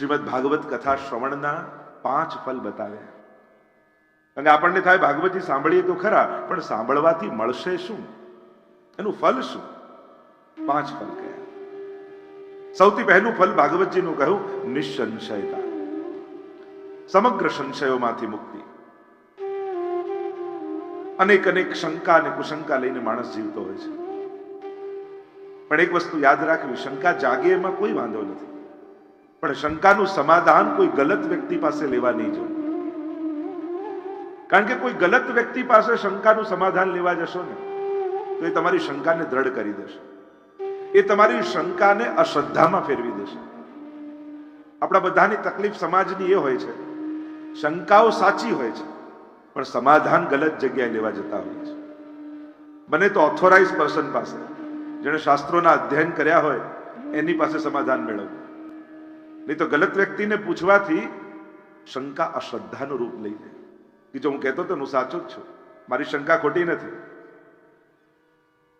શ્રીમદ ભાગવત કથા શ્રવણના પાંચ ફલ બતાવ્યા અને આપણને થાય ભાગવતી સાંભળીએ તો ખરા, પણ સાંભળવાથી મળશે શું? એનું ફલ શું? પાંચ ફલ કયા સૌથી પહેલું ફલ ભાગવતજીનું કહ્યું, નિસંશયતા. સમગ્ર સંશયોમાંથી મુક્તિ. અનેક અનેક શંકા અને કુશંકા લઈને માણસ જીવતો હોય છે. પણ એક વસ્તુ યાદ રાખવી, શંકા જાગે એમાં કોઈ વાંધો નથી. પણ શંકાનું સમાધાન કોઈ ગલત વ્યક્તિ પાસે લેવા નહીં જવું. કારણ કે કોઈ ગલત વ્યક્તિ પાસે શંકાનું સમાધાન લેવા જશો ને, તો એ તમારી શંકાને દ્રઢ કરી દેશે. એ તમારી શંકાને અશ્રદ્ધામાં ફેરવી દેશે. આપણા બધાની તકલીફ સમાજની એ હોય છે, શંકાઓ સાચી હોય છે, પણ સમાધાન ગલત જગ્યાએ લેવા જતા હોય છે. બને તો ઓથોરાઇઝ પર્સન પાસે, જેણે શાસ્ત્રોના અધ્યયન કર્યા હોય, એની પાસે સમાધાન મેળવવું. નહીં તો ગલત વ્યક્તિને પૂછવાથી શંકા અશ્રદ્ધાનું રૂપ લઈ લે. કે જો હું કહેતો તો હું સાચો જ છું. મારી શંકા ખોટી નથી.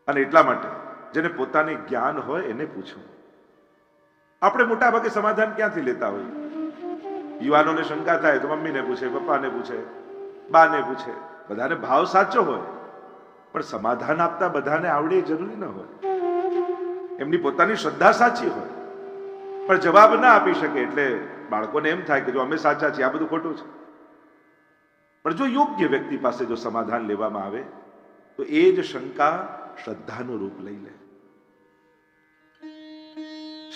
અને એટલા માટે જેને પોતાને જ્ઞાન હોય એને પૂછવું. આપણે મોટા ભાગે સમાધાન ક્યાંથી લેતા હોઈએ? યુવાનોને શંકા થાય તો મમ્મીને પૂછે, પપ્પાને પૂછે, બાને પૂછે. બધાને ભાવ સાચો હોય. પણ સમાધાન આપતા બધાને આવડે જરૂરી ન હોય. એમની પોતાની શ્રદ્ધા સાચી હોય. પણ જવાબ ના આપી શકે એટલે બાળકોને એમ થાય કે જો અમે સાચા છીએ, આ બધું ખોટું છે. પણ જો યોગ્ય વ્યક્તિ પાસે જો સમાધાન લેવામાં આવે, તો એ જ શંકા શ્રદ્ધાનું રૂપ લઈ લે.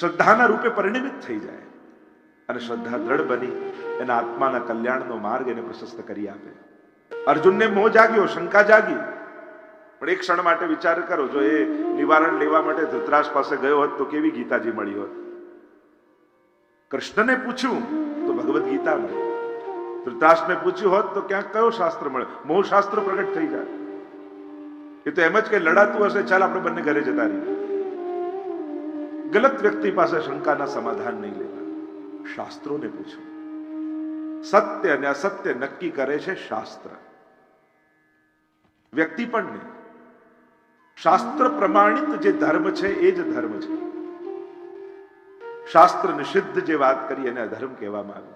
શ્રદ્ધાના રૂપે પરિણમિત થઈ જાય અને શ્રદ્ધા દ્રઢ બની એના આત્માના કલ્યાણનો માર્ગ એને પ્રશસ્ત કરી આપે. અર્જુનને મોહ જાગ્યો, શંકા જાગી. પણ એક ક્ષણ માટે વિચાર કરો, જો એ નિવારણ લેવા માટે ધૃતરાજ પાસે ગયો હોત તો કેવી ગીતાજી મળી હોત? કૃષ્ણને પૂછ્યું, તો ભગવદ્ ગીતા મળી. ધૃતરાષ્ટ્રને પૂછ્યું, હોત તો ક્યાંક કયો શાસ્ત્ર મળે મોહ શાસ્ત્ર પ્રગટ થઈ જાય. એ તો એમ જ કે લડાતું હશે, ચાલ આપણે બંને ઘરે જતા રહીએ. ગલત વ્યક્તિ પાસે શંકાના સમાધાન નહીં લેવા શાસ્ત્રોને પૂછો સત્ય અને અસત્ય નક્કી કરે છે શાસ્ત્ર. વ્યક્તિ પણ નહીં. શાસ્ત્ર પ્રમાણિત જે ધર્મ છે, એ જ ધર્મ છે. શાસ્ત્ર નિષિદ્ધ જે વાત કરી એને અધર્મ કહેવામાં આવે.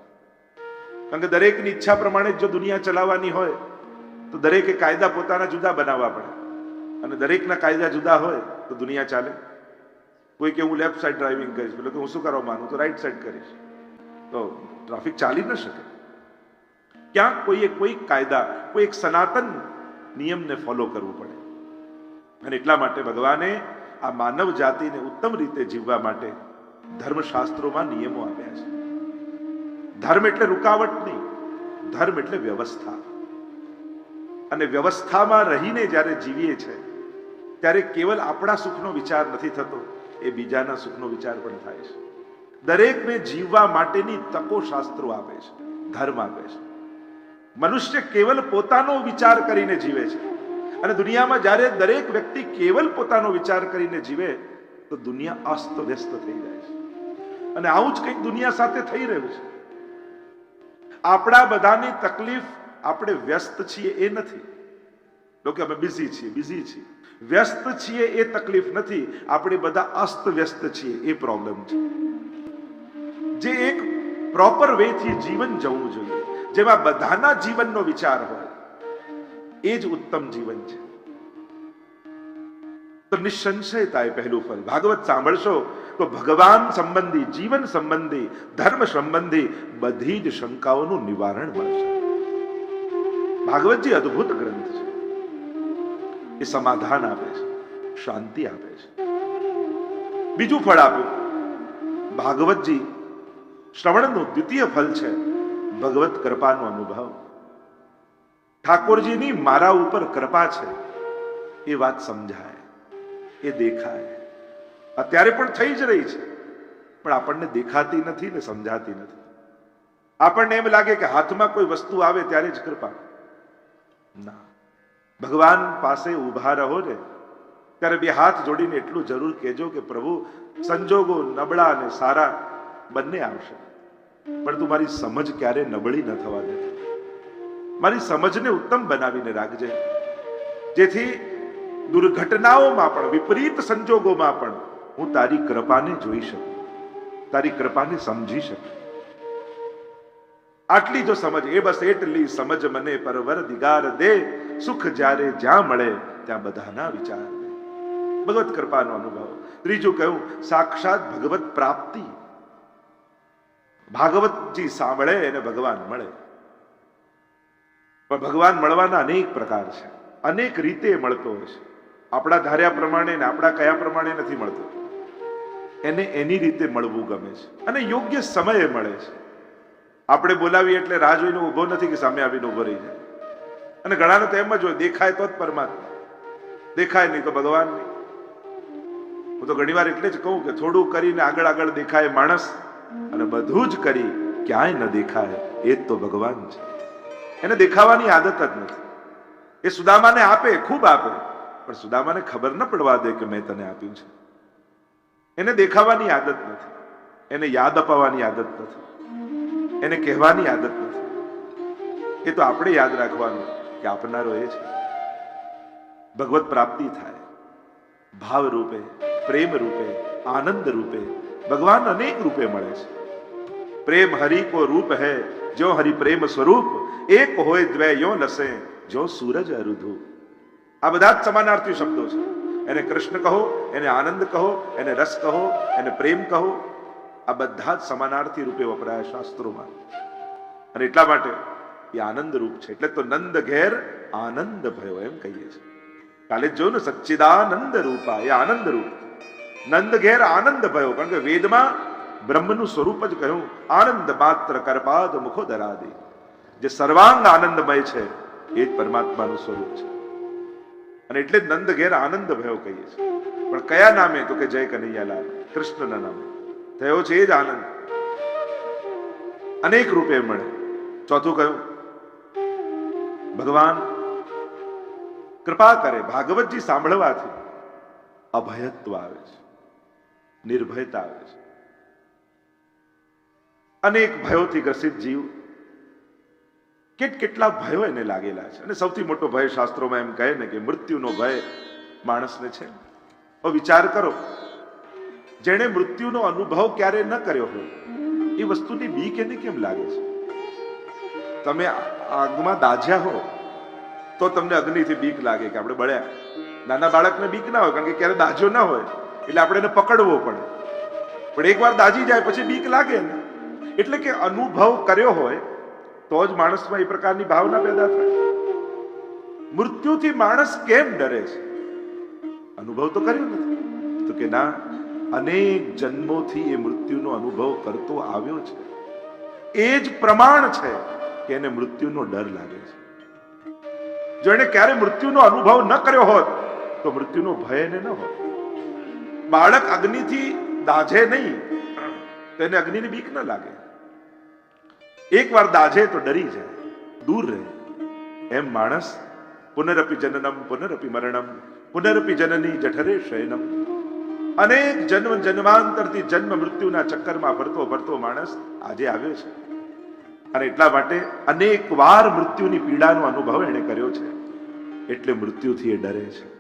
કારણ કે દરેકની ઈચ્છા પ્રમાણે જો દુનિયા ચલાવવાની હોય, તો દરેકે કાયદા પોતાના જુદા બનાવવા પડે. અને દરેકના કાયદા જુદા હોય, તો દુનિયા ચાલે. કોઈ કે હું લેફ્ટ સાઈડ ડ્રાઇવિંગ કરીશ એટલે કે હું શું કરવા માનું તો રાઈટ સાઈડ કરીશ. તો ટ્રાફિક ચાલી ન શકે. ક્યાંક કોઈએ કોઈ કાયદા કોઈ એક સનાતન નિયમને ફોલો કરવું પડે. અને એટલા માટે ભગવાને આ માનવ જાતિને ઉત્તમ રીતે જીવવા માટે ધર્મશાસ્ત્રોમાં નિયમો આપ્યા છે. ધર્મ એટલે રૂકાવટ નહીં, ધર્મ એટલે વ્યવસ્થા. અને વ્યવસ્થામાં રહીને જ્યારે જીવીએ છે, ત્યારે કેવલ આપણા સુખનો વિચાર નથી થતો, એ બીજાના સુખનો વિચાર પણ થાય છે. દરેકને જીવવા માટેની તકો શાસ્ત્રો આપે છે, ધર્મ આપે છે. મનુષ્ય કેવલ પોતાનો વિચાર કરીને જીવે છે. અને દુનિયામાં જ્યારે દરેક વ્યક્તિ કેવલ પોતાનો વિચાર કરીને જીવે, તો દુનિયા અસ્ત વ્યસ્ત થઈ જાય છે. અને આવું જ કંઈક દુનિયા સાથે થઈ રહ્યું છે. આપણા બધાની તકલીફ આપણે વ્યસ્ત છીએ એ નથી. લોકો અમે બિઝી છીએ બિઝી છીએ. વ્યસ્ત છીએ એ તકલીફ નથી. આપણે બધા અસ્ત વ્યસ્ત છીએ, એ પ્રોબ્લેમ છે. જે એક પ્રોપર વેથી જીવન જવું જોઈએ. જેમાં બધાના જીવનનો વિચાર હોય, એ જ ઉત્તમ જીવન છે. તો નિસંશયતા એ પહેલું ફળ. ભાગવત સાંભળશો? તો ભગવાન સંબંધી, જીવન સંબંધી, ધર્મ સંબંધી બધી જ શંકાઓનું નિવારણ મળશે. ભાગવતજી અદ્ભુત ગ્રંથ છે. એ સમાધાન આપે છે, શાંતિ આપે છે. બીજું ફળ આપ્યું. ભાગવતજી, શ્રવણનું દ્વિતીય ફલ છે ભગવત કૃપાનો અનુભવ. ઠાકોરજીની મારા ઉપર કૃપા છે, એ વાત સમજાય, એ દેખાય. અત્યારે પણ થઈ જ રહી છે. પણ આપણને દેખાતી નથી ને સમજાતી નથી. આપણને એમ લાગે કે હાથમાં કોઈ વસ્તુ આવે ત્યારે જ કૃપા. ના. ભગવાન પાસે ઊભા રહો ને, ત્યારે બે હાથ જોડીને એટલું જરૂર કહેજો કે પ્રભુ, સંજોગો નબળા અને સારા બંને આવશે. પણ તું મારી સમજ ક્યારે નબળી ન થવા દે. મારી સમજને ઉત્તમ બનાવીને રાખજે. જેથી દુર્ઘટનાઓમાં પણ, વિપરીત સંજોગોમાં પણ હું તારી કૃપાને જોઈ શકું. તારી કૃપાને સમજી શકું. આટલી જો સમજ, એ બસ એટલી સમજ મને પરવર દિગાર દે. સુખ જ્યારે જ્યાં મળે, ત્યાં બધાના વિચાર ભગવત કૃપાનો અનુભવ. ત્રીજું કહ્યું, સાક્ષાત ભગવત પ્રાપ્તિ. ભાગવતજી સાંભળે એને ભગવાન મળે. પણ ભગવાન મળવાના અનેક પ્રકાર છે. અનેક રીતે મળતો હોય છે. આપણા ધાર્યા પ્રમાણે ને આપણા કયા પ્રમાણે નથી મળતો. એને એની રીતે મળવું ગમે છે. અને યોગ્ય સમયે મળે છે. આપણે બોલાવીએ એટલે રાહ જોઈને ઊભો નથી કે સામે આવીને ઊભો રહી જાય. અને ઘણાને તો એમ જ હોય, દેખાય તો જ પરમાત્મા. દેખાય નહીં તો ભગવાન નહીં. હું તો ઘણીવાર એટલે જ કહું કે થોડું કરીને આગળ આગળ દેખાય માણસ અને બધું જ કરી ક્યાંય ન દેખાય, એ જ તો ભગવાન છે. એને દેખાવાની આદત જ નથી. એ સુદામાને આપે, ખૂબ આપે. પણ સુદામાને ખબર ન પડવા દે કે મેં તને આપ્યું છે. એને દેખાવાની આદત નથી. એને યાદ અપાવવાની આદત નથી. એને કહેવાની આદત નથી. એ તો આપણે યાદ રાખવાનું કે આપનારો એ છે. ભગવત પ્રાપ્તિ થાય. ભાવ રૂપે, પ્રેમ રૂપે, આનંદ રૂપે, ભગવાન અનેક રૂપે મળે છે. પ્રેમ હરિ કો રૂપ હૈ, જો હરિ પ્રેમ સ્વરૂપ, એક હોય દ્વય યો લસે જો સૂરજ અરુધુ. આ બધા જ સમાનાર્થી શબ્દો છે. એને કૃષ્ણ કહો, એને આનંદ કહો, એને રસ કહો, એને પ્રેમ કહો, આ બધા જ સમાનાર્થી રૂપે વપરાય શાસ્ત્રોમાં. અને એટલા માટે એ આનંદ રૂપ છે. એટલે તો નંદ ઘેર આનંદ ભયો એમ કહીએ છીએ. કાલે જો ને સચ્ચિદાનંદ રૂપા, એ આનંદ રૂપ. નંદ ઘેર આનંદ ભયો, કારણ કે વેદમાં બ્રહ્મનું સ્વરૂપ જ કહ્યું, આનંદ માત્ર કરપાદ મુખો દરાદી જે સર્વાંગ આનંદમય છે, એ જ પરમાત્માનું સ્વરૂપ છે. અને એટલે જ નંદ ઘેર આનંદ ભયો કહીએ છીએ. પણ કયા નામે? તો કે જય કનૈયાલાલ, કૃષ્ણના નામે. થયો છે એ જ આનંદ. અનેક રૂપે મળે. ચોથું કયું? ભગવાન, કૃપા કરે ભાગવતજી સાંભળવાથી અભયત્વ આવે છે, નિર્ભયતા આવે છે. અનેક ભયોથી ગ્રસિત જીવ કેટ કેટલા ભયો એને લાગેલા છે. અને સૌથી મોટો ભય શાસ્ત્રોમાં એમ કહે ને કે મૃત્યુનો ભય માણસને છે. વિચાર કરો, જેણે મૃત્યુનો અનુભવ ક્યારે ન કર્યો હોય, એ વસ્તુની બીક એને કેમ લાગે છે? તમે આગમાં દાઝ્યા હો, તો તમને અગ્નિથી બીક લાગે કે આપણે બળ્યા. નાના બાળકને બીક ના હોય, કારણ કે ક્યારે દાજ્યો ના હોય, એટલે આપણે એને પકડવો પડે. પણ એકવાર દાજી જાય, પછી બીક લાગે ને. એટલે કે અનુભવ કર્યો હોય તો જ માણસમાં એ પ્રકારની ભાવના પેદા થાય. મૃત્યુથી માણસ કેમ ડરે છે? અનુભવ તો કર્યો નથી. તો કે ના, અનેક જન્મોથી એ મૃત્યુનો અનુભવ કરતો આવ્યો છે. એ જ પ્રમાણ છે કે એને મૃત્યુનો ડર લાગે છે. જો એને ક્યારે મૃત્યુનો અનુભવ ન કર્યો હોત, તો મૃત્યુનો ભય એને ન હોત. બાળક અગ્નિથી દાઝે નહીં તેને અગ્નિની બીક ન લાગે. એકવાર દાઝે તો ડરી જાય, દૂર રહે. એમ માણસ પુનરપી જનનમ, પુનરપી મરણમ, પુનરપી જનની જઠરે શયનમ. અનેક જન્મ જન્માંતરથી જન્મ મૃત્યુના ચક્કરમાં ફરતો ફરતો માણસ આજે આવ્યો છે. અને એટલા માટે અનેક વાર મૃત્યુની પીડાનો અનુભવ એને કર્યો છે. એટલે મૃત્યુથી એ ડરે છે.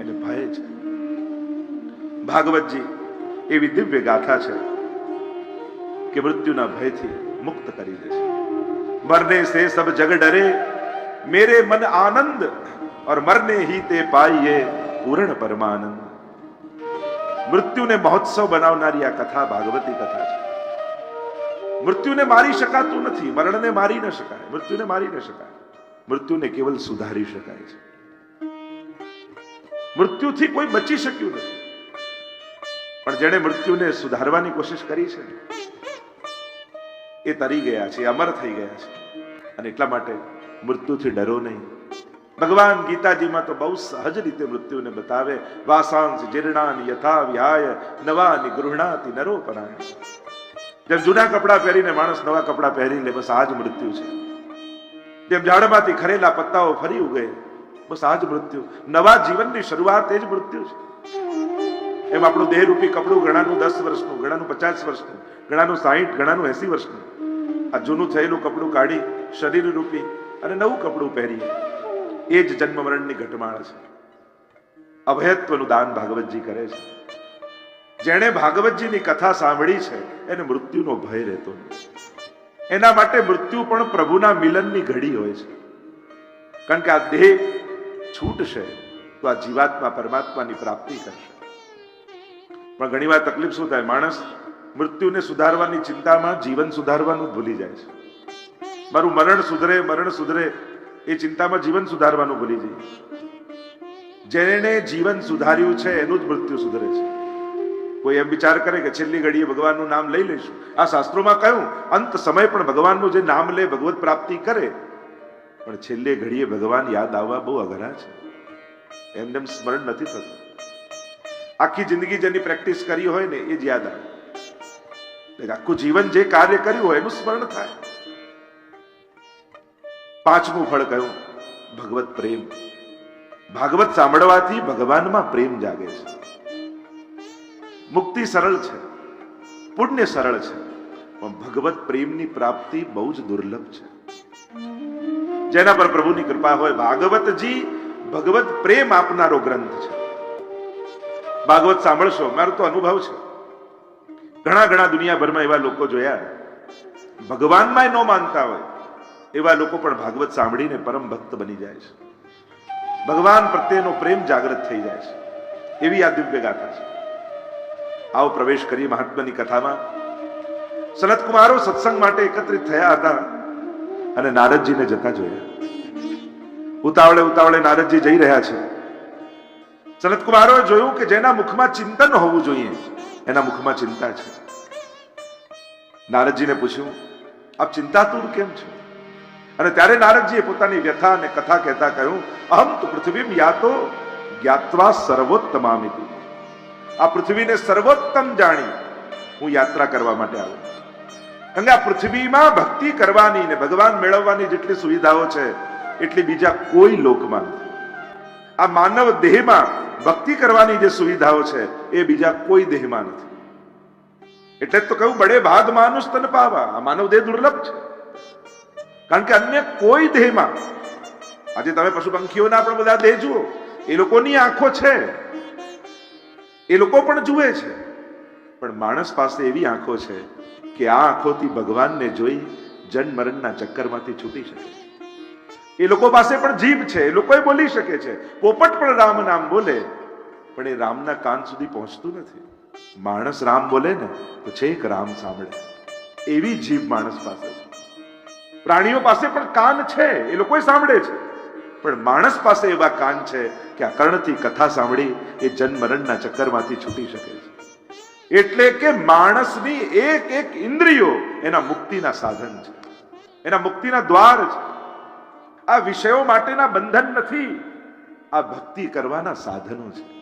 એને ભય છે. ભાગવતજી, એવી દિવ્ય ગાથા છે કે મૃત્યુના ભયથી મુક્ત કરી દે છે મરને સે સબ જગ ડરે મેરે મન આનંદ और मरने ही ते पाइए પૂર્ણ પરમાનંદ મૃત્યુને મહોત્સવ બનાવનારી આ કથા ભાગવતી કથા છે મૃત્યુને મારી શકાતું નથી મરણને મારી ન શકાય મૃત્યુને મારી ન શકાય મૃત્યુને કેવલ સુધારી શકાય છે મૃત્યુથી કોઈ બચી શક્યું નથી પણ જેણે મૃત્યુને સુધારવાની કોશિશ કરી છે એ તરી ગયા છે, અમર થઈ ગયા છે. અને એટલા માટે મૃત્યુથી ડરો નહીં. ભગવાન ગીતાજીમાં તો બહુ સહજ રીતે મૃત્યુને બતાવે વાસાંશ જીર્ણાન યથા વ્યાય, નવાની ગૃહણાતિ નરો પરાય જેમ જૂના કપડાં પહેરીને માણસ નવા કપડાં પહેરી લે, બસ આ મૃત્યુ છે. જેમ ઝાડમાંથી ખરેલા પત્તાઓ ફરી ઉગે, બસ આ જ મૃત્યુ. નવા જીવનની શરૂઆત એ જ મૃત્યુ છે. એમ આપણું દેહરૂપી કપડું ઘણાનું દસ વર્ષનું, ઘણાનું પચાસ વર્ષનું, ઘણાનું સાહીઠ, ઘણાનું એસી વર્ષનું. આ જૂનું થયેલું કપડું કાઢી શરીર રૂપી અને નવું કપડું પહેરીએ. એ જ જન્મ મરણની ઘટમાળ છે. અભયત્વનું દાન ભાગવતજી કરે છે. જેણે ભાગવતજીની કથા સાંભળી છે, એને મૃત્યુનો ભય રહેતો નથી. એના માટે મૃત્યુ પણ પ્રભુના મિલનની ઘડી હોય છે. કારણ કે આ દેહ છૂટશે તો આ જીવાત્મા પરમાત્માની પ્રાપ્તિ કરશે. પણ ઘણી વાર તકલીફ શું થાય? માણસ મૃત્યુને સુધારવાની ચિંતામાં જીવન સુધારવાનું ભૂલી જાય છે. મારું મરણ સુધરે મરણ સુધરે, એ ચિંતામાં જીવન સુધારવાનું ભૂલી જાય જેને જીવન સુધાર્યું છે, એનું જ મૃત્યુ સુધરે છે. કોઈ એમ વિચાર કરે કે છેલ્લી ઘડીએ ભગવાનનું નામ લઈ લઈશું. આ શાસ્ત્રોમાં કહ્યું, અંત સમય પણ ભગવાનનું જે નામ લે, ભગવત પ્રાપ્તિ કરે. પણ છેલ્લે ઘડીએ ભગવાન યાદ આવવા બહુ અઘરા છે. એમને સ્મરણ નથી થતું. આખી જિંદગી જેની પ્રેક્ટિસ કરી હોય ને એ જ યાદ આવે. આખું જીવન જે કાર્ય કર્યું હોય એનું સ્મરણ થાય. પાંચમું ફળ કયું ભગવત પ્રેમ. ભાગવત સાંભળવાથી ભગવાનમાં પ્રેમ જાગે છે. મુક્તિ સરળ છે, પુણ્ય સરળ છે, પણ ભગવત પ્રેમની પ્રાપ્તિ બહુ જ દુર્લભ છે. જેના પર પ્રભુની કૃપા હોય, ભાગવતજી, ભગવત પ્રેમ આપનારો ગ્રંથ છે. ભાગવત સાંભળશો, મારો તો અનુભવ છે. ઘણા ઘણા દુનિયાભરમાં એવા લોકો જોયા ભગવાનમાં ન માનતા હોય, એવા લોકો પણ ભાગવત સાંભળીને પરમ ભક્ત બની જાય છે. ભગવાન પ્રત્યેનો પ્રેમ જાગૃત થઈ જાય છે. એવી આ દિવ્ય ગાથા છે. આવો પ્રવેશ કરી મહાત્માની કથામાં. સનતકુમારો સત્સંગ માટે એકત્રિત થયા હતા અને નારદજીને જતા જોયા. ઉતાવળે ઉતાવળે નારદજી જઈ રહ્યા છે. સનત કુમારોએ જોયું કે જેના મુખમાં ચિંતન હોવું જોઈએ, એના મુખમાં ચિંતા છે. નારદજીને પૂછ્યું, આપ ચિંતાતુર કેમ છો? અને ત્યારે નારદજીએ પોતાની વ્યથા અને કથા કહેતા કહ્યું, અહમ તો પૃથ્વીમ યાતો જ્ઞાત્વા સર્વોત્તમામિતિ. આ પૃથ્વીને સર્વોત્તમ જાણી હું યાત્રા કરવા માટે આવ્યો. કારણ કે આ પૃથ્વીમાં ભક્તિ કરવાની ને ભગવાન મેળવવાની જેટલી સુવિધાઓ છે, એટલી બીજા કોઈ લોકમાં નથી. આ માનવ દેહમાં ભક્તિ કરવાની જે સુવિધાઓ છે, એ બીજા કોઈ દેહમાં નથી. એટલે તો કહ્યું, બડે ભાગ માનુષ તન પાવા. આ માનવ દેહ દુર્લભ છે. કારણ કે અન્ય કોઈ દેહમાં, આજે તમે પશુ પંખીઓના પણ બધા દેહ જુઓ, એ લોકોની આંખો છે. એ લોકો પણ જુએ છે. પણ માણસ પાસે એવી આંખો છે કે આ આંખોથી ભગવાનને જોઈ જન મરણના ચક્કરમાંથી છૂટી શકે એ લોકો પાસે પણ જીભ છે, એ લોકોએ બોલી શકે છે. પોપટ પણ રામ નામ બોલે, પણ એ રામના કાન સુધી પહોંચતું નથી. માણસ રામ બોલે ને, તો છેક રામ સાંભળે. એવી જીભ માણસ પાસે છે. પ્રાણીઓ પાસે પણ કાન છે, એ લોકો સાંભળે છે. પણ માણસ પાસે એવા કાન છે કે આ કર્ણથી કથા સાંભળી એ જન્મરણના ચક્કરમાંથી છૂટી શકે છે. એટલે કે માણસની એક એક ઇન્દ્રિયો એના મુક્તિના સાધન છે. એના મુક્તિના દ્વાર છે. આ વિષયો માટેના બંધન નથી. આ ભક્તિ કરવાના સાધનો છે.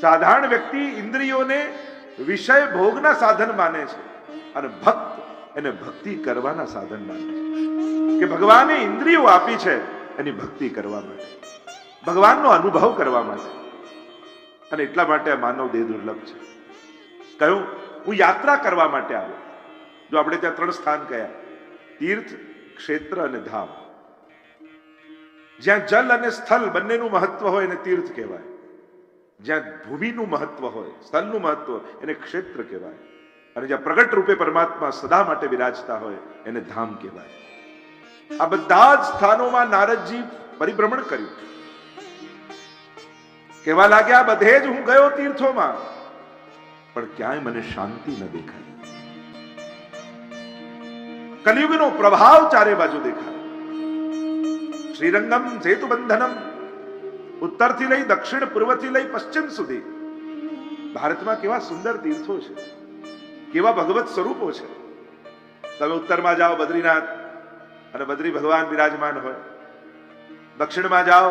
સાધારણ વ્યક્તિ ઇન્દ્રિયોને વિષય ભોગના સાધન માને છે અને ભક્ત એને ભક્તિ કરવાના સાધન માને છે. કે ભગવાને ઇન્દ્રિયો આપી છે એની ભક્તિ કરવા માટે. ભગવાનનો અનુભવ કરવા માટે. અને એટલા માટે આ માનવ દેહ દુર્લભ છે. કહ્યું, હું યાત્રા કરવા માટે આવ્યો. જો આપણે ત્યાં ત્રણ સ્થાન કયા, તીર્થ, ક્ષેત્ર અને ધામ. જ્યાં જલ અને સ્થળ બંનેનું મહત્વ હોય એને તીર્થ કહેવાય. જ્યાં ભૂમિનું મહત્વ હોય સ્થળનું મહત્વ એને ક્ષેત્ર કહેવાય. અને જ્યાં પ્રગટ રૂપે પરમાત્મા સદા માટે વિરાજતા હોય, એને ધામ કહેવાય. આ બધા જ સ્થાનોમાં નારદજી પરિભ્રમણ કર્યું. કહેવા લાગ્યા બધે જ હું ગયો તીર્થોમાં. પણ ક્યાંય મને શાંતિ ન દેખાય કલિયુગનો પ્રભાવ ચારે બાજુ દેખાય. શ્રીરંગમ સેતુ બંધનમ ઉત્તરથી લઈ દક્ષિણ પૂર્વથી લઈ પશ્ચિમ સુધી ભારતમાં કેવા સુંદર તીર્થો છે કેવા ભગવત સ્વરૂપો છે તમે ઉત્તરમાં જાઓ બદ્રીનાથ અને બદ્રી ભગવાન બિરાજમાન હોય દક્ષિણમાં જાઓ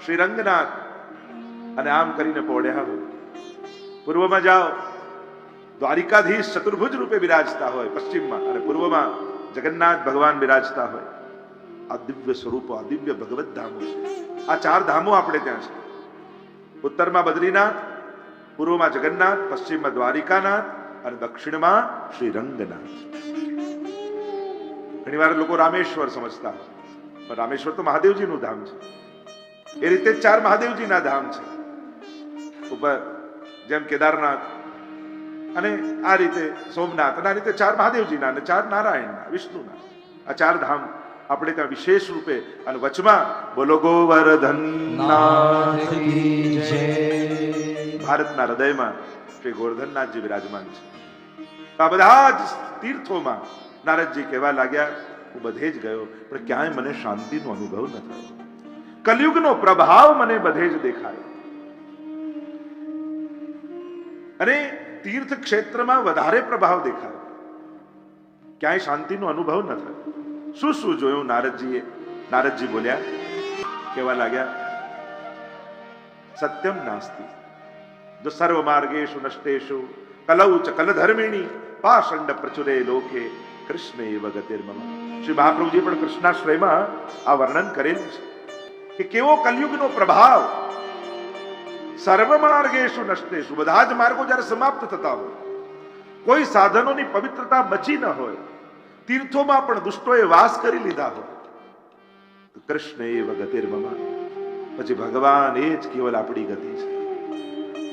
શ્રી રંગનાથ અને આમ કરીને પોડ્યા હોય પૂર્વમાં જાઓ દ્વારિકાધીશ ચતુર્ભુજ રૂપે બિરાજતા હોય પશ્ચિમમાં અને પૂર્વમાં જગન્નાથ ભગવાન બિરાજતા હોય આ દિવ્ય સ્વરૂપો, આ દિવ્ય ભગવત ધામો છે. આ ચાર ધામો આપણે ત્યાં છે. ઉત્તરમાં બદ્રીનાથ, પૂર્વમાં જગન્નાથ, પશ્ચિમમાં દ્વારિકાનાથ અને દક્ષિણમાં શ્રી રંગનાથ ઘણી વાર લોકો રામેશ્વર સમજતા પણ રામેશ્વર તો મહાદેવજીનું ધામ છે. એ રીતે ચાર મહાદેવજીના ધામ છે. ઉપર જેમ કેદારનાથ અને આ રીતે સોમનાથ અને આ રીતે ચાર મહાદેવજીના અને ચાર નારાયણના, વિષ્ણુના. આ ચાર ધામ આપણે ત્યાં વિશેષ રૂપે અને વચમાં બોલો ગોવર્ધન ભારતના હૃદયમાં શ્રી ગોવર્ધનનાથજી વિરાજમાન છે. આ બધા જ તીર્થોમાં નારદજી કહેવા લાગ્યા, હું બધે જ ગયો, પણ ક્યાંય મને શાંતિનો અનુભવ ન થયો. કલયુગનો પ્રભાવ મને બધે જ દેખાયો. અને તીર્થ ક્ષેત્રમાં વધારે પ્રભાવ દેખાયો. ક્યાંય શાંતિનો અનુભવ ન થયો. શું શું જોયું? નારદજીએ, નારદજી બોલ્યા કેવા લાગ્યા, સત્યમ નાસ્તી. જો સર્વ માર્ગેશુ નષ્ટેશુ કલૌ ચ કલધર્મિણી. પાષંડ પ્રચુરે લોકે કૃષ્ણ એ ગતિર્મમ. શ્રી મહાપ્રભુજી પણ કૃષ્ણાશ્રયમાં આ વર્ણન કરેલું છે કે કેવો કલયુગનો પ્રભાવ. સર્વ માર્ગેશુ નષ્ટેશુ બધા જ માર્ગો જ્યારે સમાપ્ત થતા હોય, કોઈ સાધનોની પવિત્રતા બચી ન હોય તીર્થોમાં પણ દુષ્ટોએ વાસ કરી લીધા હોય. કૃષ્ણ એ એવ મમા. પછી ભગવાન એ જ કેવલ આપણી ગતિ છે.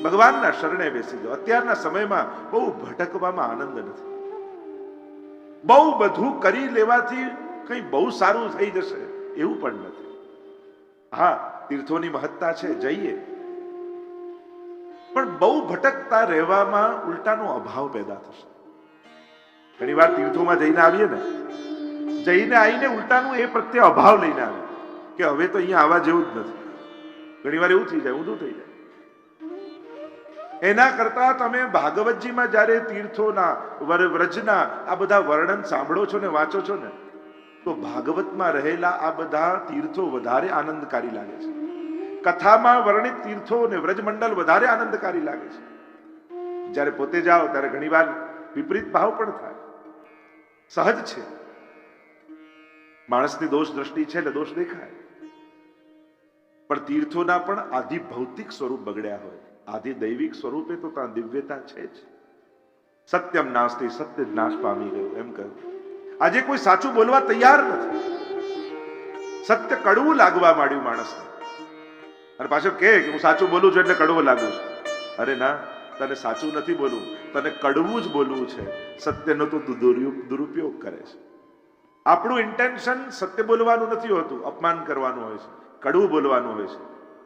ભગવાનના શરણે બેસી જાઓ. અત્યારના સમયમાં બહુ ભટકવામાં આનંદ નથી. બહુ બધું કરી લેવાથી કંઈ બહુ સારું થઈ જશે એવું પણ નથી. હા, તીર્થોની મહત્તા છે, જઈએ. પણ બહુ ભટકતા રહેવામાં ઉલટાનો અભાવ પેદા થશે. ઘણી વાર તીર્થોમાં જઈને આવીએ ને, જઈને આવીને ઉલટાનું એ પ્રત્યે અભાવ લઈને આવે કે હવે તો અહીંયા આવવા જેવું જ નથી. ઘણી વાર એવું થઈ જાય, ઊંધું થઈ જાય. એના કરતા તમે ભાગવતજીમાં જ્યારે તીર્થોના, વર, વ્રજના આ બધા વર્ણન સાંભળો છો ને, વાંચો છો ને, તો ભાગવતમાં રહેલા આ બધા તીર્થો વધારે આનંદકારી લાગે છે. કથામાં વર્ણિત તીર્થો અને વ્રજમંડળ વધારે આનંદકારી લાગે છે. જ્યારે પોતે જાઓ ત્યારે ઘણીવાર વિપરીત ભાવ પણ થાય. સહજ છે. માણસની દોષ દ્રષ્ટિ છે એટલે દોષ દેખાય. પણ તીર્થોના પણ આધિ ભૌતિક સ્વરૂપ બગડ્યા હોય. આધિ દૈવિક સ્વરૂપે તો ત્યાં દિવ્યતા છે જ. સત્યમ નાસ્તી સત્ય નાશ પામી ગયું. એમ કહ્યું આજે કોઈ સાચું બોલવા તૈયાર નથી. સત્ય કડવું લાગવા માંડ્યું માણસને. અને પાછો કે હું સાચું બોલું છું એટલે કડવું લાગુ છું. અરે ના તને સાચું નથી બોલવું, તને કડવું જ બોલવું છે. સત્યનો તો દુરુપયોગ કરે છે. આપણું ઇન્ટેન્શન સત્ય બોલવાનું નથી હોતું, અપમાન કરવાનું હોય છે, કડવું બોલવાનું હોય છે.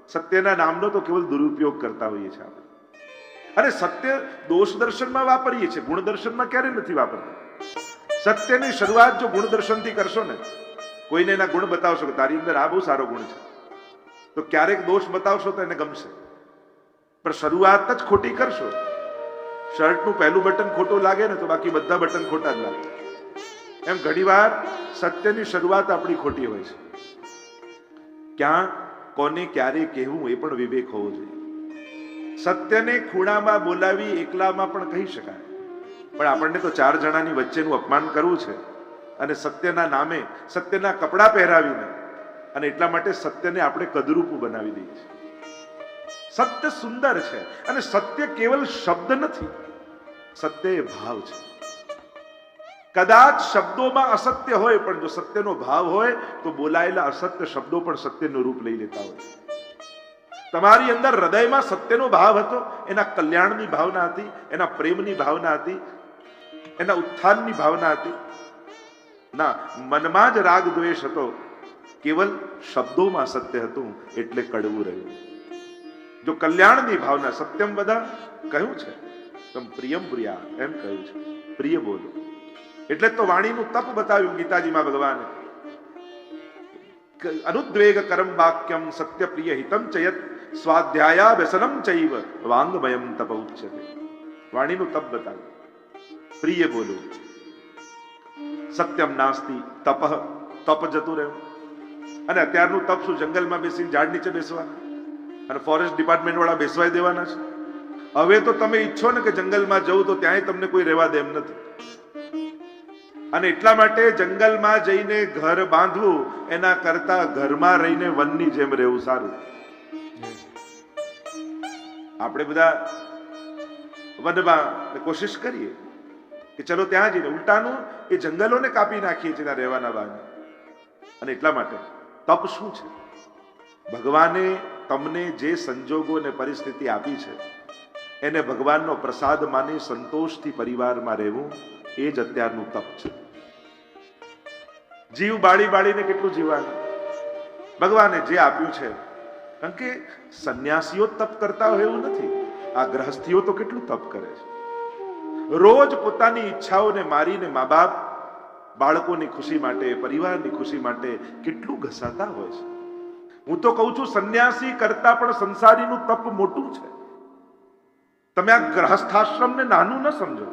સત્યના નામનો તો કેવલ દુરુપયોગ કરતા હોઈએ છીએ આપણે. અને સત્ય દોષ દર્શનમાં વાપરીએ છીએ ગુણ દર્શનમાં ક્યારે નથી વાપરતા? સત્યની શરૂઆત જો ગુણ દર્શનથી કરશો ને, કોઈને એના ગુણ બતાવશો કે તારી અંદર આ બહુ સારો ગુણ છે. તો ક્યારેક દોષ બતાવશો તો એને ગમશે. પણ શરૂઆત જ ખોટી કરશો. શર્ટનું પહેલું બટન ખોટું લાગે ને તો બાકી બધા બટન ખોટા જ લાગે. એમ ઘણીવાર સત્યની શરૂઆત આપણી ખોટી હોય છે. ક્યાં, કોને ક્યારે કહેવું એ પણ વિવેક હોવો જોઈએ. સત્યને ખૂણામાં બોલાવી એકલામાં પણ કહી શકાય. પણ આપણને તો ચાર જણાની વચ્ચેનું અપમાન કરવું છે. અને સત્યના નામે સત્યના કપડાં પહેરાવીને અને એટલા માટે સત્યને આપણે કદરૂપું બનાવી દઈએ છીએ. સત્ય સુંદર છે. અને સત્ય કેવલ શબ્દ નથી, સત્ય એ ભાવ છે. કદાચ શબ્દોમાં અસત્ય હોય, પણ જો સત્યનો ભાવ હોય, તો બોલાયેલા અસત્ય શબ્દો પણ સત્યનું રૂપ લઈ લેતા હોય. તમારી અંદર હૃદયમાં સત્યનો ભાવ હતો, એના કલ્યાણની ભાવના હતી, એના પ્રેમની ભાવના હતી, એના ઉત્થાનની ભાવના હતી. ના, મનમાં જ રાગ દ્વેષ હતો. કેવલ શબ્દોમાં સત્ય હતું, એટલે કડવું રહ્યું. જો કલ્યાણની ભાવના સત્યમ બધા કહ્યું છે તમ પ્રિયમ પ્રિયા, એમ કહ્યું છે. પ્રિય બોલો. એટલે તો વાણીનું તપ બતાવ્યું ગીતાજીમાં ભગવાને. અનુદ્વેગ કરમ વાક્યમ સત્ય પ્રિય હિતમ ચયત સ્વાધ્યાયા વ્યસનમ ચૈવ વાંગમયમ તપ ઉચ્ચતે વાણીનું તપ બતાવ્યું. પ્રિય બોલો. સત્યમ નાસ્તિ તપ તપ જતું રહ્યું અને અત્યારનું તપ શું? જંગલમાં બેસીને ઝાડ નીચે બેસવાના અને ફોરેસ્ટ ડિપાર્ટમેન્ટ વાળા બેસવાય દેવાના છે. હવે તો તમે ઈચ્છો ને કે જંગલમાં જવું તો ત્યાંય તમને કોઈ રહેવા દે એમ નથી. અને એટલા માટે જંગલમાં જઈને ઘર બાંધવું એના કરતા ઘરમાં રહીને વનની જેમ રહેવું સારું. આપણે બધા વનમાં કોશિશ કરીએ કે ચલો ત્યાં જઈને ઉલટાનું એ જંગલોને કાપી નાખીએ છીએ ત્યાં રહેવાના બહાને અને એટલા માટે તપ શું છે? ભગવાને તમને જે સંજોગો અને પરિસ્થિતિ આપી છે, એને ભગવાનનો પ્રસાદ માની સંતોષથી પરિવારમાં રહેવું એ જ અત્યારનું તપ છે. જીવ બાળી બાળીને કેટલું જીવવાનું? ભગવાને જે આપ્યું છે, કારણ કે સંન્યાસીઓ તપ કરતા હોય એવું નથી, આ ગ્રહસ્થીઓ તો કેટલું તપ કરે છે. રોજ પોતાની ઈચ્છાઓને મારીને મા બાપ બાળકોની ખુશી માટે, પરિવારની ખુશી માટે કેટલું ઘસાતા હોય છે. હું તો કહું છું, સંન્યાસી કરતા પણ સંસારીનું તપ મોટું છે. તમે આ ગ્રહસ્થાશ્રમને નાનું ન સમજો.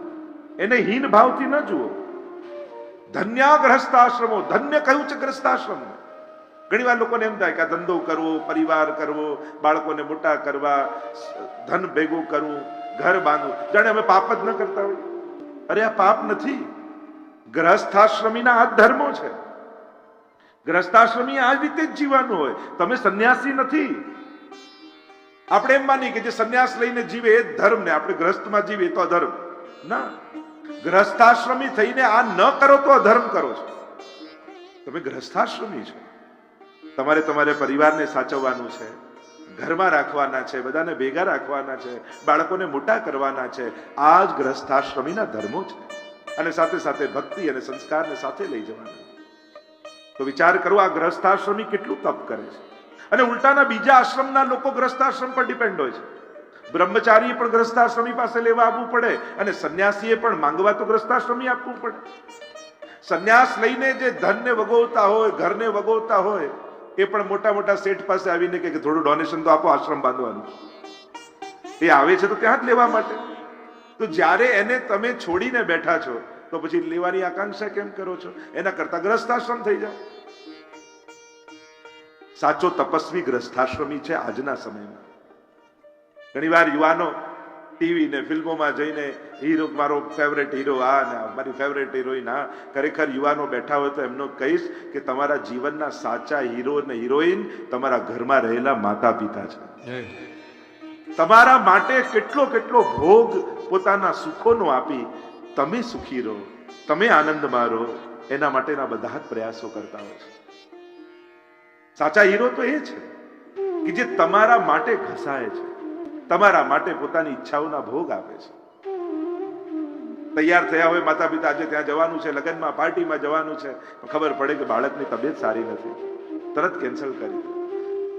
એને હીન ભાવથી ન જુઓ. ધન્યા ગ્રહસ્થાશ્રમો ધન્ય કહ્યું છે ગ્રહસ્થાશ્રમ ઘણી વાર લોકોને એમ થાય કે આ ધંધો કરવો, પરિવાર કરવો, બાળકોને મોટા કરવા, ધન ભેગું કરવું, ઘર બાંધવું. જાણે અમે પાપ જ ન કરતા હોય. અરે આ પાપ નથી. ગ્રહસ્થાશ્રમીના આ ધર્મો છે. ગ્રહસ્થાશ્રમી આ રીતે જ જીવવાનું હોય. તમે સંન્યાસી નથી. આપણે એમ માની કે જે સંન્યાસ લઈને જીવે એ ધર્મ ને. આપણે ગ્રસ્તમાં જીવે તો અધર્મ. ના. ગ્રહસ્થાશ્રમી થઈને આ ન કરો તો અધર્મ કરો છો. તમે ગ્રહસ્થાશ્રમી છો. તમારે તમારે પરિવારને સાચવવાનું છે. ઘરમાં રાખવાના છે. બધાને ભેગા રાખવાના છે. બાળકોને મોટા કરવાના છે. આ જ ગ્રહસ્થાશ્રમીના ધર્મો છે અને સાથે સાથે ભક્તિ અને સંસ્કારને સાથે લઈ જવાના. તો વિચાર કરો, આ ગ્રસ્થાશ્રમી કેટલું તપ કરે છે. અને ઉલટાના બીજા આશ્રમના લોકો ગ્રસ્થાશ્રમ પર ડિપેન્ડ હોય છે. બ્રહ્મચારીએ પણ ગ્રસ્થાશ્રમી પાસે લેવા આવવું પડે અને સંન્યાસીએ પણ માંગવા તો ગ્રસ્થાશ્રમી આપવું પડે. સંન્યાસ લઈને જે ધનને વગોવતા હોય, ઘરને વગોવતા હોય, એ પણ મોટા મોટા શેઠ પાસે આવીને કે થોડું ડોનેશન તો આપો, આશ્રમ બાંધવાનું. એ આવે છે તો ત્યાં જ લેવા માટે. તો જ્યારે એને તમે છોડીને બેઠા છો તો પછી લેવાની આકાંક્ષા કેમ કરો છો? એના કરતા ગ્રસ્થાશ્રમ થઈ જાઓ. સાચો તપસ્વી ગ્રસ્થાશ્રમી છે આજના સમયમાં. ઘણીવાર યુવાનો ટીવી ને ફિલ્મોમાં જઈને હીરો મારો ફેવરેટ હીરો આ ને મારી ફેવરેટ હિરોઈન આ ખરેખર યુવાનો બેઠા હોય તો એમનો કહીશ કે તમારા જીવનના સાચા હીરો ને હિરોઈન તમારા ઘરમાં રહેલા માતા પિતા છે તમારા માટે કેટલો કેટલો ભોગ પોતાના સુખોનો આપી તમે સુખી રહો, તમે આનંદમાં રહો, એના માટેના બધા જ પ્રયાસો કરતા હોય છે. સાચા હીરો તો એ છે કે જે તમારા માટે ઘસાય છે, તમારા માટે પોતાની ઈચ્છાઓના ભોગ આપે છે. તૈયાર થયા હોય માતા પિતા આજે ત્યાં જવાનું છે, લગ્નમાં, પાર્ટીમાં જવાનું છે ખબર પડે કે બાળકની તબિયત સારી નથી. તરત કેન્સલ કરી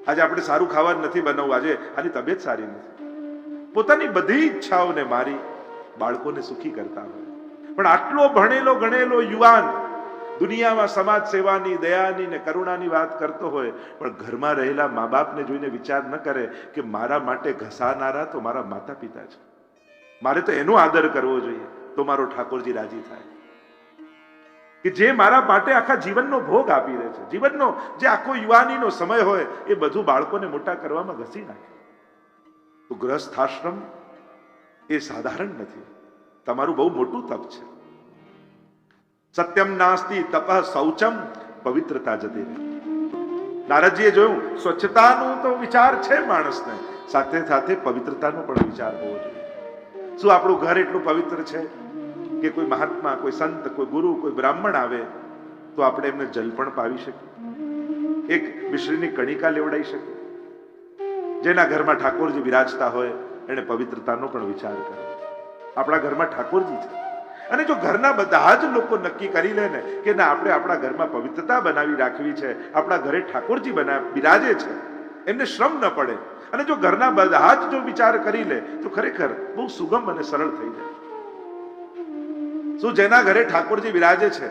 આજે આપણે સારું ખાવાનું નથી બનાવવું, આજે આની તબિયત સારી નથી. પોતાની બધી ઈચ્છાઓને મારી બાળકોને સુખી કરતા હોય. પણ આટલો ભણેલો, ગણેલો યુવાન દુનિયામાં સમાજ સેવાની, દયાની ને કરુણાની વાત કરતો હોય, પણ ઘરમાં રહેલા મા બાપને જોઈને વિચાર ન કરે કે મારા માટે ઘસાનારા તો મારા માતા પિતા છે. મારે તો એનો આદર કરવો જોઈએ, તો મારો ઠાકોરજી રાજી થાય. કે જે મારા માટે આખા જીવનનો ભોગ આપી રહે છે. જીવનનો જે આખો યુવાનીનો સમય હોય, એ બધું બાળકોને મોટા કરવામાં ઘસી નાખે. તો ગ્રસ્થાશ્રમ એ સાધારણ નથી. તમારું બહુ મોટું તપ છે. સત્યમ નાસ્તિ તપ શૌચમ પવિત્રતા જતી રહે. નારદજીએ જોયું, સ્વચ્છતાનું તો વિચાર છે માણસને. સાથે સાથે પવિત્રતાનો પણ વિચાર હોવો જોઈએ. શું આપણું ઘર એટલું પવિત્ર છે કે કોઈ મહાત્મા, કોઈ સંત, કોઈ ગુરુ, કોઈ બ્રાહ્મણ આવે તો આપણે એમને જલ પણ પાવી શકીએ? એક મિશ્રીની કણિકા લેવડાવી શકીએ? જેના ઘરમાં ઠાકોરજી બિરાજતા હોય એને પવિત્રતાનો પણ વિચાર કરે આપણા ઘરમાં ઠાકોરજી છે. અને જો ઘરના બધા જ લોકો નક્કી કરી લે ને કે ના, આપણે આપણા ઘરમાં પવિત્રતા બનાવી રાખવી છે, આપણા ઘરે ઠાકોરજી બના, બિરાજે છે, એમને શ્રમ ન પડે. અને જો ઘરના બધા જ જો વિચાર કરી લે, તો ખરેખર બહુ સુગમ અને સરળ થઈ જાય. શું જેના ઘરે ઠાકોરજી બિરાજે છે,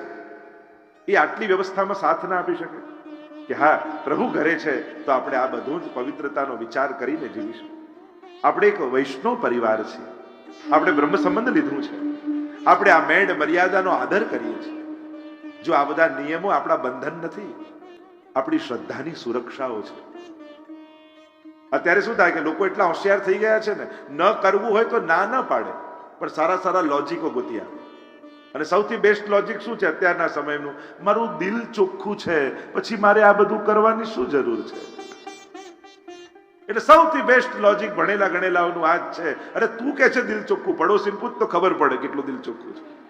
એ આટલી વ્યવસ્થામાં સાથ ના આપી શકે? કે હા, પ્રભુ ઘરે છે, તો આપણે આ બધું જ પવિત્રતાનો વિચાર કરીને જીવીશું. આપણે એક વૈષ્ણવ પરિવાર છીએ. આપણે બ્રહ્મ સંબંધ લીધું છે. આપણે આ મેડ મર્યાદાનો આદર કરીએ છીએ. જો આ બધા નિયમો આપણા બંધન નથી, આપણી શ્રદ્ધાની સુરક્ષાઓ છે. અત્યારે શું થાય કે લોકો એટલા હોશિયાર થઈ ગયા છે ને, ન કરવું હોય તો ના ન પાડે, પણ સારા સારા લોજિકો ગોતી આવે અને સૌથી બેસ્ટ લોજિક શું છે અત્યારના સમયનું? મારું દિલ ચોખ્ખું છે, પછી મારે આ બધું કરવાની શું જરૂર છે? એટલે સૌથી બેસ્ટ લોજિક ભણેલા ગણેલાઓનું આ જ છે. અરે તું કે છે દિલ ચોખ્ખું? પડોશી પૂછ તો ખબર પડે કેટલું દિલ ચોખ્ખું છે.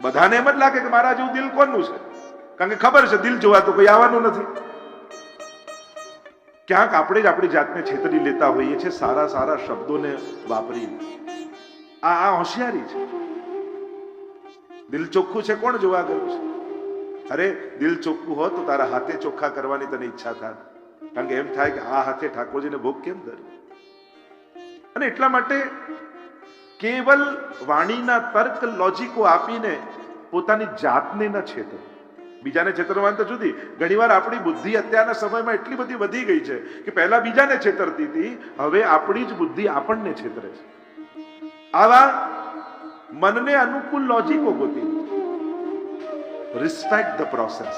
બધાને એમ જ લાગે કે મારા જેવું દિલ કોનું છે? કારણ કે ખબર છે, દિલ જોવા તો કોઈ આવવાનું નથી. ક્યાંક આપણે જ આપણી જાતને છેતરી લેતા હોઈએ છીએ, સારા સારા શબ્દોને વાપરી આ આ હોશિયારી છે. દિલ ચોખ્ખું છે, કોણ જોવા ગયું છે? અરે, દિલ ચોખ્ખું હોત તો તારા હાથે ચોખ્ખા કરવાની તને ઈચ્છા થાય કારણ કે એમ થાય કે આ હાથે ઠાકોરજીને ભોગ કેમ ધર્યો અને એટલા માટે કેવલ વાણીના તર્ક લોજિકો આપીને પોતાની જાતને ન છેતર બીજાને છેતરવાની તો જુદી. ઘણીવાર આપણી બુદ્ધિ અત્યારના સમયમાં એટલી બધી વધી ગઈ છે કે પહેલા બીજાને છેતરતી હતી, હવે આપણી જ બુદ્ધિ આપણને છેતરે છે. આવા મનને અનુકૂળ લોજિકો ગોતી. રિસ્પેક્ટ ધ પ્રોસેસ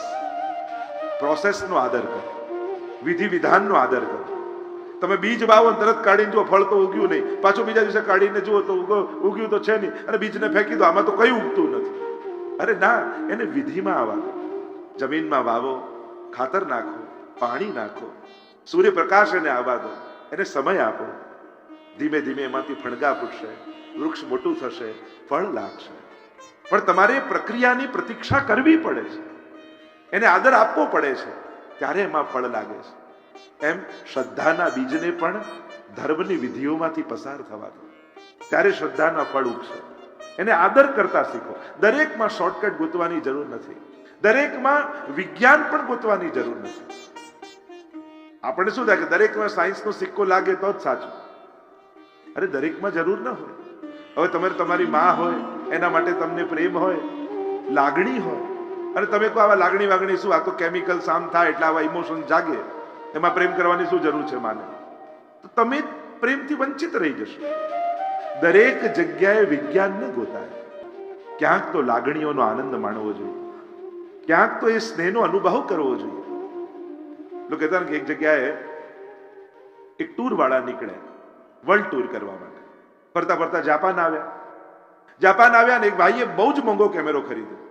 પ્રોસેસનો આદર કરો. વિધિ વિધાનનો આદર કરો. તમે બીજ વાવો તરત કાઢીને જુઓ, ફળ તો ઉગ્યું નહીં. પાછું બીજા દિવસે કાઢીને જુઓ તો ઉગો- ઉગ્યું તો છે નહીં. અને બીજને ફેંકી દો. આમાં તો કઈ ઉગતું નથી. અરે ના, એને વિધિમાં આવા જમીનમાં વાવો, ખાતર નાખો, પાણી નાખો. સૂર્યપ્રકાશ એને આવવા દો. એને સમય આપો. ધીમે ધીમે એમાંથી ફણગા ફૂટશે, વૃક્ષ મોટું થશે, ફળ લાગશે. પણ તમારે પ્રક્રિયાની પ્રતીક્ષા કરવી પડે છે. એને આદર આપવો પડે છે. ત્યારે એમાં ફળ લાગે છે. એમ શ્રદ્ધાના બીજને પણ ધર્મની વિધિઓમાંથી પસાર થવા દો ત્યારે શ્રદ્ધાના ફળ ઉગશે. એને આદર કરતા શીખો. દરેકમાં શોર્ટકટ ગોતવાની જરૂર નથી. દરેકમાં વિજ્ઞાન પણ ગોતવાની જરૂર નથી. આપણે શું થાય કે દરેકમાં સાયન્સનો સિક્કો લાગે તો જ સાચું. અરે દરેકમાં જરૂર ન હોય. હવે તમારે તમારી માં હોય, એના માટે તમને પ્રેમ હોય, લાગણી હોય અને તમે કહો આવા લાગણી વાગણી શું? આ તો કેમિકલ સામ થાય એટલે આવા ઇમોશન જાગે. એમાં પ્રેમ કરવાની શું જરૂર છે માને? તો તમે પ્રેમથી વંચિત રહી જશો. દરેક જગ્યાએ વિજ્ઞાન ન ગોતાય. ક્યાંક તો લાગણીઓનો આનંદ માણવો જોઈએ. ક્યાંક તો એ સ્નેહનો અનુભવ કરવો જોઈએ. લોકો કહેતા ને કે એક જગ્યાએ એક ટૂર વાળા નીકળે વર્લ્ડ ટૂર કરવા માટે. ફરતા ફરતા જાપાન આવ્યા. જાપાન આવ્યા ને એક ભાઈએ બહુ જ મોંઘો કેમેરો ખરીદ્યો.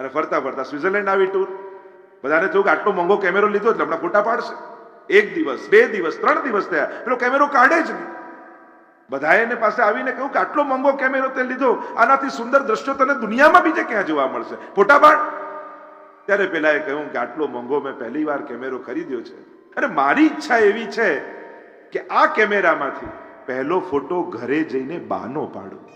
અને ફરતા ફરતા સ્વિટરલેન્ડ આવી ટૂર બધાને થયું કે આટલો મોંઘો કેમેરો લીધો એટલે હમણાં ફોટા પાડશે. એક દિવસ, બે દિવસ, ત્રણ દિવસ થયા. પેલો કેમેરો કાઢે જ નહીં. બધાએ એને પાસે આવીને કહ્યું કે આટલો મોંઘો કેમેરો તે લીધો. આનાથી સુંદર દ્રશ્યો તને દુનિયામાં બીજે ક્યાં જોવા મળશે? ફોટા પાડ. ત્યારે એ કહ્યું કે આટલો મોંઘો મેં પહેલી વાર કેમેરો ખરીદ્યો છે. અને મારી ઈચ્છા એવી છે કે આ કેમેરામાંથી પહેલો ફોટો ઘરે જઈને બાનો પાડું.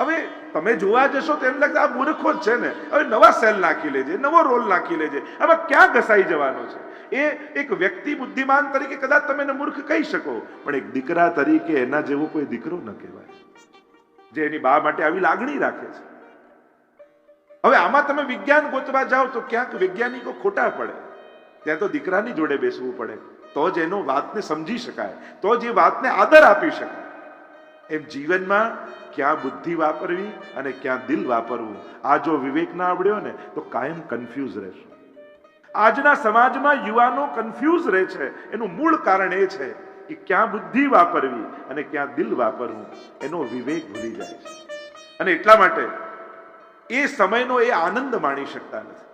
હવે તમે જોવા જશો તો એમ લાગે આ મૂર્ખો જ છે ને. હવે નવા સેલ નાખી લેજે, નવો રોલ નાખી લેજે. આમાં ક્યાં ઘસાઈ જવાનો છે? એ એક વ્યક્તિ બુદ્ધિમાન તરીકે કદાચ તમે એને મૂર્ખ કહી શકો, પણ એક દીકરા તરીકે એના જેવો કોઈ દીકરો ન કહેવાય. જે એની બા માટે આવી લાગણી રાખે છે. હવે આમાં તમે વિજ્ઞાન ગોતવા જાઓ તો ક્યાંક વૈજ્ઞાનિકો ખોટા પડે. ત્યાં તો દીકરાની જોડે બેસવું પડે. તો જ એનો વાતને સમજી શકાય. તો જ એ વાતને આદર આપી શકાય. એમ જીવનમાં ક્યાં બુદ્ધિ વાપરવી અને ક્યાં દિલ વાપરવું? આ જો વિવેક ના આવડ્યો ને, તો કાયમ કન્ફ્યુઝ રહેશે. આજના સમાજમાં યુવાનો કન્ફ્યુઝ રહે છે. એનું મૂળ કારણ એ છે કે ક્યાં બુદ્ધિ વાપરવી અને ક્યાં દિલ વાપરવું, એનો વિવેક ભૂલી જાય છે. અને એટલા માટે એ સમયનો એ આનંદ માણી શકતા નથી.